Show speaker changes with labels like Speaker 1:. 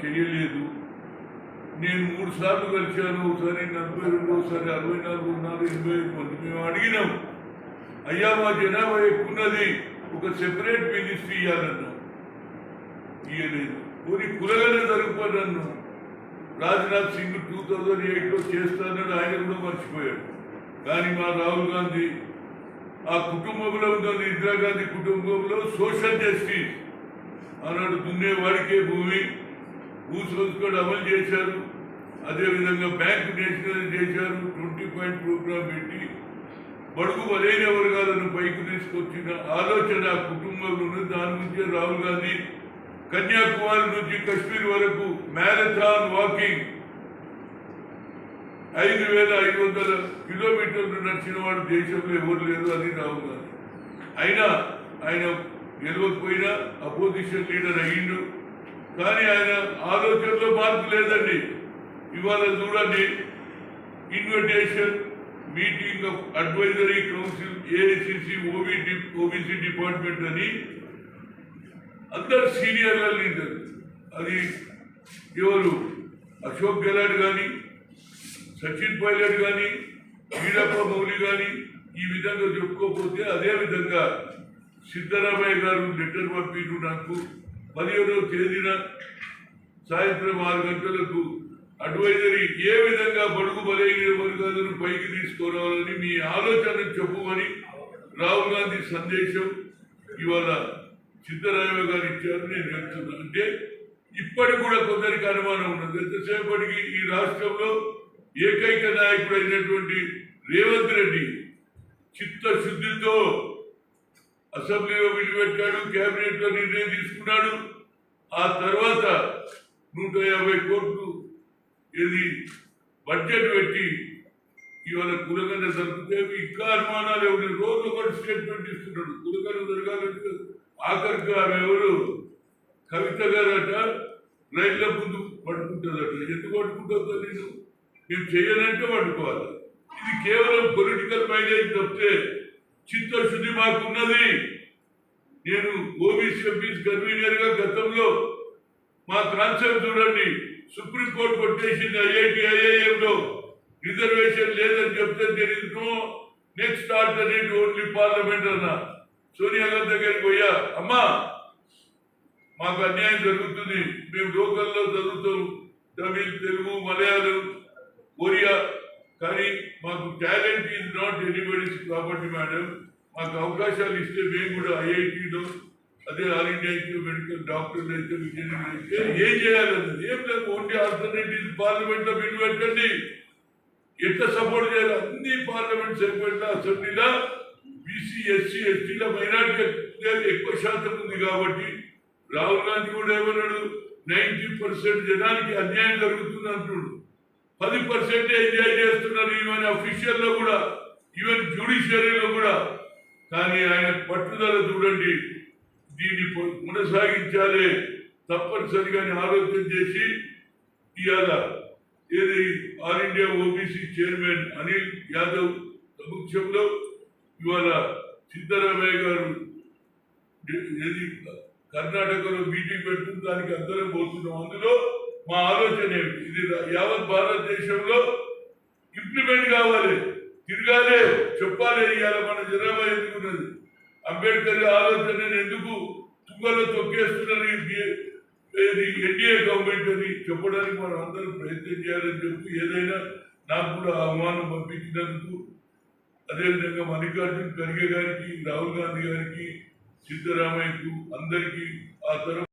Speaker 1: చేయలేదు. నేను మూడు సార్లు కలిశాను. ఒకసారి నలభై రెండు ఒకసారి అరవై నాలుగు ఉన్నారు ఎనభై ఐదు మంది మేము అడిగినాం. అయ్యా మా జనాభా ఎక్కువ ఉన్నది ఒక సెపరేట్ మినిస్ట్రీ ఇవ్వాలన్నాం ఇవ్వలేదు కొన్ని కులగానే జరుగుతాడన్ను రాజ్నాథ్ సింగ్ టూ థౌజండ్ ఎయిట్లో చేస్తానని ఆయన కూడా మర్చిపోయాడు. కానీ మా రాహుల్ గాంధీ ఆ కుటుంబంలో ఉన్న ఇందిరాగాంధీ కుటుంబంలో సోషల్ జస్టిస్ అన్నాడు దున్నేవాడికే భూమి. రూల్స్ కూడా అమలు చేశారు. అదేవిధంగా బ్యాంక్ నేషనలైజ్ చేశారు ట్వంటీ పాయింట్ ప్రోగ్రామ్ పెట్టి బడుగు బలైన వర్గాలను పైకి తీసుకొచ్చిన ఆలోచన కుటుంబంలో ఉన్న దాని గురించి రాహుల్ గాంధీ కన్యాకుమారి నుంచి కశ్మీర్ వరకు మ్యారథాన్ వాకింగ్ ఐదు వేల ఐదు వందల కిలోమీటర్లు నడిచిన వాడు దేశంలో ఎవరు లేరు అని రాహుల్ గాంధీ. అయినా ఆయన గెలవకపోయినా అపోజిషన్ లీడర్ అయ్యిండు. కానీ ఆయన ఆలోచనలో మార్పు లేదండి. ఇవాళ చూడండి invitation meeting of advisory council AICC OB OBC department అని అందరు సీనియర్ల లీడర్ అది ఎవరు? అశోక్ గెలాడ్ కానీ సచిన్ పైలట్ కానీ వీరప్ప మౌలి కానీ ఈ విధంగా చెప్పుకోకపోతే అదే విధంగా సిద్ధరామయ్య గారు లెటర్ పంపిండు నాకు. పదిహేడవ తేదీన సాయంత్రం ఆరు గంటలకు అడ్వైజరీ ఏ విధంగా బడుగు బలైన వర్గాలను పైకి తీసుకురావాలని మీ ఆలోచన చెప్పమని రాహుల్ గాంధీ సందేశం ఇవాళ సిద్ధరామయ్య గారు ఇచ్చారు నేను చెప్తున్నా అంటే ఇప్పటికి కూడా కొందరికి అనుమానం ఉన్నది. ఎంతసేపటికి ఈ రాష్ట్రంలో ఏకైక నాయకుడు అయినటువంటి రేవంత్ రెడ్డి చిత్తశుద్ధితో అసెంబ్లీలో విడిపెట్టాడు కేబినెట్లో నిర్ణయం తీసుకున్నాడు. ఆ తర్వాత నూట యాభై కోట్లు ఇది బడ్జెట్ పెట్టి ఇవాళ కులగన్న జరుగుతే ఇంకా అనుమానాలు ఎవరు రోజు ఒకటి స్టేట్మెంట్ ఇస్తున్నాడు. కులగన్న జరగాలంటే ఆఖరికి ఆమె ఎవరు? కవిత గారట. రైళ్ళ ముందు పడుకుంటుందట. ఎందుకు పడుకుంటుందో నేను మేము చేయాలంటే పడుకోవాలి. ఇది కేవలం పొలిటికల్ మైలేజ్ తప్పితే చిత్తశుద్ధి మాకున్నది నేను ఓబీసీ ఎంపీస్ కన్వీనర్గా గతంలో మా కాన్సెప్ట్ చూడండి సుప్రీంకోర్టు కొట్టేసింది ఐఐటి ఐఐఎంలో. రిజర్వేషన్ లేదని చెప్తే తెలియదు. నెక్స్ట్ ఆల్టర్నేటివ్ ఓన్లీ పార్లమెంట్ అన్న. సోనియా గాంధీ దగ్గరికి పోయా. అమ్మా మాకు అన్యాయం జరుగుతుంది. మేము లోకల్లో చదువుతాం. తమిళ్ తెలుగు మలయాళం కొరియా కానీ మాకు talent is not anybody's property madam మాకు అవకాశాలు ఇస్తే మేము కూడా ఐఐటీలో అదే ఆల్ ఇండియా ఇన్స్టిట్యూట్ మెడికల్ డాక్టర్లు అయితే ఇంజనీర్లు అయితే ఏం చేయాలన్నది. ఏం లేదు ఓన్లీ ఆల్టర్నేటివ్ పార్లమెంట్లో బిల్లు పెట్టండి. ఎట్లా సపోర్ట్ చేయాలి అన్ని పార్లమెంట్ సెగ్మెంట్ అసెంబ్లీలో బీసీ ఎస్సీ ఎస్టీల మైనార్టీ ఎక్కువ శాతం ఉంది కాబట్టి రాహుల్ గాంధీ కూడా ఏమన్నాడు? నైన్టీ పర్సెంట్ జనానికి అన్యాయం జరుగుతుంది అంటున్నాడు. పది పర్సెంటే ఎంజాయ్ చేస్తున్నారు ఈవెన్ అఫీషియల్లో కూడా ఈవెన్ జ్యుడిషియరీలో కూడా. కానీ ఆయన పట్టుదల చూడండి దీన్ని కొనసాగించాలి తప్పనిసరిగా ఆలోచన చేసి ఇవాళ ఏది all India OBC chairman Anil Yadav సమక్షంలో ఇవాళ సిద్ధరామయ్య గారు ఏది కర్ణాటకలో మీటింగ్ పెట్టుకుని దానికి అందరం పోతున్నాం. అందులో మా ఆలోచన ఏమిటి? ఇది యావత్ భారతదేశంలో ఇంప్లిమెంట్ కావాలి. తిరగాలి చెప్పాలి. ఇవాళ మన జనాభా ఎందుకున్నది? అంబేద్కర్ ఆలోచనని ఎందుకు తుంగలో తొక్కేస్తున్నది ఏది? ఎన్డీఏ గవర్నమెంట్ అని చెప్పడానికి మనం అందరం ప్రయత్నం చేయాలని చెప్పి ఏదైనా నాకు కూడా ఆహ్వానం పంపించినందుకు అదేవిధంగా మల్లికార్జున్ ఖర్గే గారికి రాహుల్ గాంధీ గారికి సిద్ధరామయ్యకు అందరికీ ఆ తర్వాత